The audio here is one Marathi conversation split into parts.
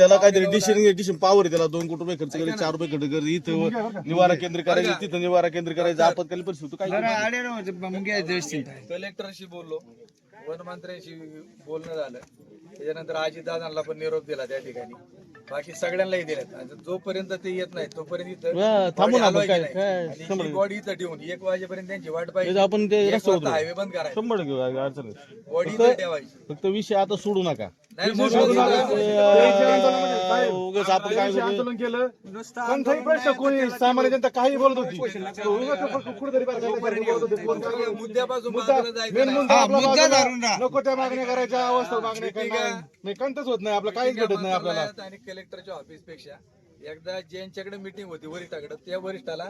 त्याला काहीतरी डिशन डिशन पावर आहे त्याला. दोन कोटी रुपये खर्च करायचे चार रुपये खर्च करायचे इथं निवारा केंद्र करायचं तिथं निवारा केंद्र करायचं आपत्कालीन परिस्थिती काय कलेक्टरशी बोललो. वनमंत्र्यांशी बोलणं झालं. त्याच्यानंतर आजी दादांना पण निरोप दिला त्या ठिकाणी. बाकी सगळ्यांनाही दिलेत. आणि जोपर्यंत ते येत नाही तोपर्यंत इथं बॉडी इथं ठेवून एक वाजेपर्यंत त्यांची वाट पाहिजे. आपण हायवे बंद करायचा. बॉडी ठेवायची. फक्त विषय आता सोडू नका. उगाच आपण काय? आंदोलन केलं. कोणताही प्रश्न कोणी सामान्य जनता काही बोलत होती. उगाच कुठेतरी बोलत. कोण काय बोलत मुद्दा. नको त्या मागण्या करायच्या अवस्था मागण्या करणार. नाही कंटच होत नाही आपलं काहीच भेटत नाही आपल्याला. मंत्रालयात आणि कलेक्टरच्या ऑफिसपेक्षा एकदा ज्यांच्याकडे मिटिंग होती वरिष्ठाकडे त्या वरिष्ठाला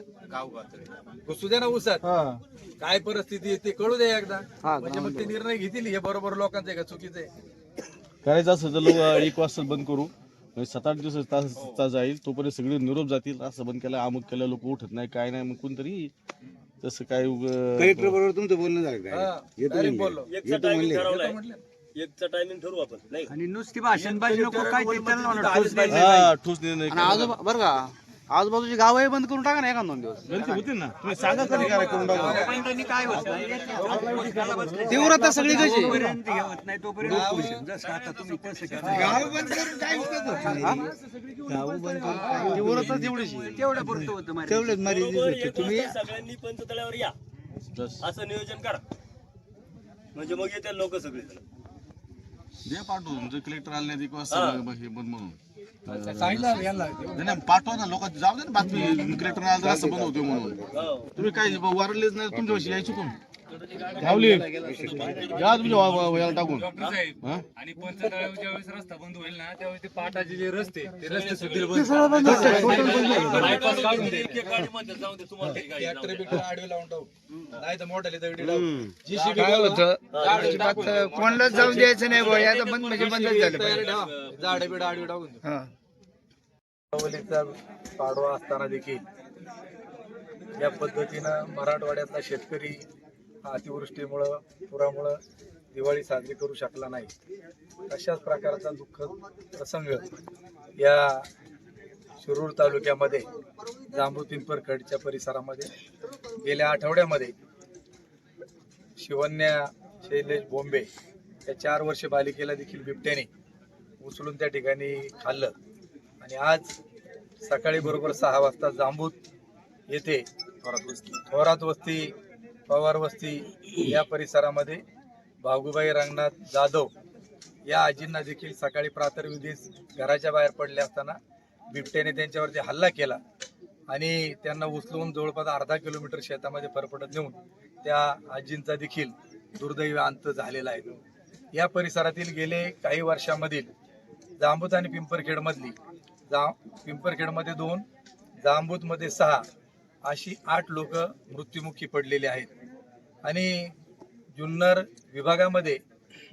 घुसू द्या ना उसात हा. काय परिस्थिती आहे ते कळू द्या एकदा. म्हणजे मग ते निर्णय घेतील हे बरोबर लोकांचं आहे का चुकीचं आहे? करायचं असं तर लोक एक वाजता बंद करू. म्हणजे सात आठ दिवस तास तास जाईल तोपर्यंत सगळे निरोप जातील. असं बंद केलं अमुक केलं लोक उठत नाही काय नाही मग कोणतरी. तसं काय कलेक्टर उग बरोबर तुमचं बोलणं झालं हा, येतो म्हणले. म्हटलं. आणि नुसती भाषणबाजी नको काय ते त्यांना म्हणा, ठोस निर्णय हा ठोस निर्णय आणि आजोबा बरं का आजूबाजूची गावही बंद करून टाका ना एका दोन दिवस गलती होती ना तुम्ही सांगा कधी काय करून टाका पाहिजे. काय होत नाही तीव्रता सगळी कशी जोपर्यंत हे होत नाही तोपर्यंत उपोषण. जसं आता तुम्ही तसं करा. तीव्रता तेवढीची तेवढं पुरतं होतं माझ्या. तेवढंच मर्यादित होतं. तुम्ही सगळ्यांनी पंचतळ्यावर या. असं नियोजन करा म्हणजे मग येते लोक सगळे दे पाठवून. जर कलेक्टर आले नाही एक वाजता हे. बंद म्हणून. नाही नाही, पाठवा ना लोक जाऊ दे ना बातमी. कलेक्टर आलं तर असं बंद होतो म्हणून तुम्ही काय वारलेच नाही तुमच्यापाशी यायची कोण? धावली या तुमच्या टाकून? आणि पंचनाळा ज्यावेळेस रस्ता बंद होईल ना त्यावेळेस ते पाटाचे जे रस्ते ते रस्ते सुद्धा बायपास काढून दे. एक एक गाडीमध्ये जाऊन दे तुम्हाला तरी गाडी ट्रॅक्टर बिक्टर आडवे लावून टाकू नाही तर मोठ्याले दगडी लावू काय होतं? अजिबात कोणालाच जाऊन द्यायचं नाही बुवा आता बंद म्हणजे बंदच झालं पाहिजे. झाडे बिड आडवे टाकून देऊ. हा. अवलीचा पाडवा असताना देखील या पद्धतीनं मराठवाड्यातला शेतकरी अतिवृष्टीमुळं पुरामुळं दिवाळी साजरी करू शकला नाही. अशाच प्रकारचा दुःख प्रसंग या शिरूर तालुक्यामध्ये जांबू पिंपरकडच्या परिसरामध्ये गेल्या आठवड्यामध्ये शिवन्या शैलेश बोंबे या चार वर्ष बालिकेला देखील बिबट्याने उचलून त्या ठिकाणी खाल्लं. आणि आज सकाळी बरोबर सहा वाजता जांबूत येथे थोरात वस्ती पवार वस्ती या परिसरामध्ये भागूबाई रंगनाथ जाधव या आजींना देखील सकाळी प्रातर्विधीस घराच्या बाहेर पडले असताना बिबट्याने त्यांच्यावरती हल्ला केला आणि त्यांना उचलून जवळपास अर्धा किलोमीटर शेतामध्ये फरफटत नेऊन त्या आजींचा देखील दुर्दैवी अंत झालेला आहे. या परिसरातील गेले काही वर्षामधील जांबूत आणि पिंपरखेडमधली जा पिंपरखेडमध्ये दोन जांबूतमध्ये सहा अशी आठ लोक मृत्युमुखी पडलेली आहेत. आणि जुन्नर विभागामध्ये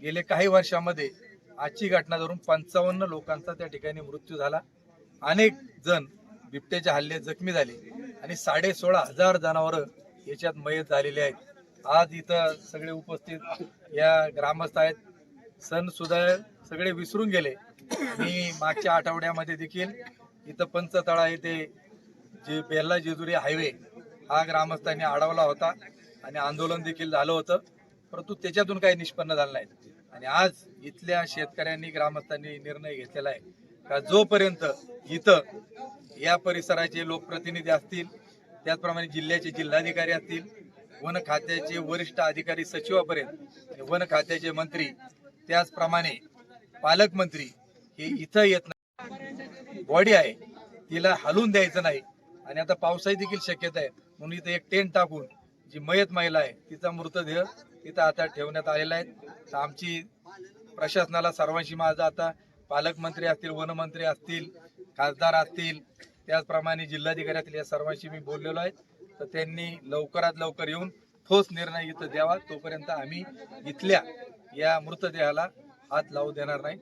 गेले काही वर्षामध्ये आजची घटना धरून पंचावन्न लोकांचा त्या ठिकाणी मृत्यू झाला. अनेक जण बिबट्याच्या हल्ल्यात जखमी झाले आणि साडे सोळा हजार जनावरं याच्यात मयत झालेले आहेत. आज इथं सगळे उपस्थित या ग्रामस्थ आहेत. सण सुद्धा सगळे विसरून गेले. आणि मागच्या आठवड्यामध्ये देखील इथं पंचतळा येथे जे बेल्ला जेजुरी हायवे हा ग्रामस्थांनी अडवला होता. आणि आंदोलन देखील झालं होतं. परंतु त्याच्यातून काही निष्पन्न झालं नाही. आणि आज इथल्या शेतकऱ्यांनी ग्रामस्थांनी निर्णय घेतलेला आहे का जोपर्यंत इथं या परिसराचे लोकप्रतिनिधी असतील त्याचप्रमाणे जिल्ह्याचे जिल्हाधिकारी असतील वन खात्याचे वरिष्ठ अधिकारी सचिवापर्यंत वन खात्याचे मंत्री त्याचप्रमाणे पालकमंत्री हे इथं येत नाही. बॉडी आहे तिला हलवून द्यायचं नाही. आणि आता पावसाही देखील शक्यता आहे. म्हणून इथं एक टेंट टाकून जी मयत महिला आहे तिचा मृतदेह तिथं आता ठेवण्यात आलेला आहे. तर आमची प्रशासनाला सर्वांशी माझं आता पालकमंत्री असतील वनमंत्री असतील खासदार असतील त्याचप्रमाणे जिल्हाधिकारी असतील या सर्वांशी मी बोललेलो आहे. तर त्यांनी लवकरात लवकर येऊन ठोस निर्णय इथं द्यावा. तोपर्यंत आम्ही इथल्या या मृतदेहाला हात लावू देणार नाही.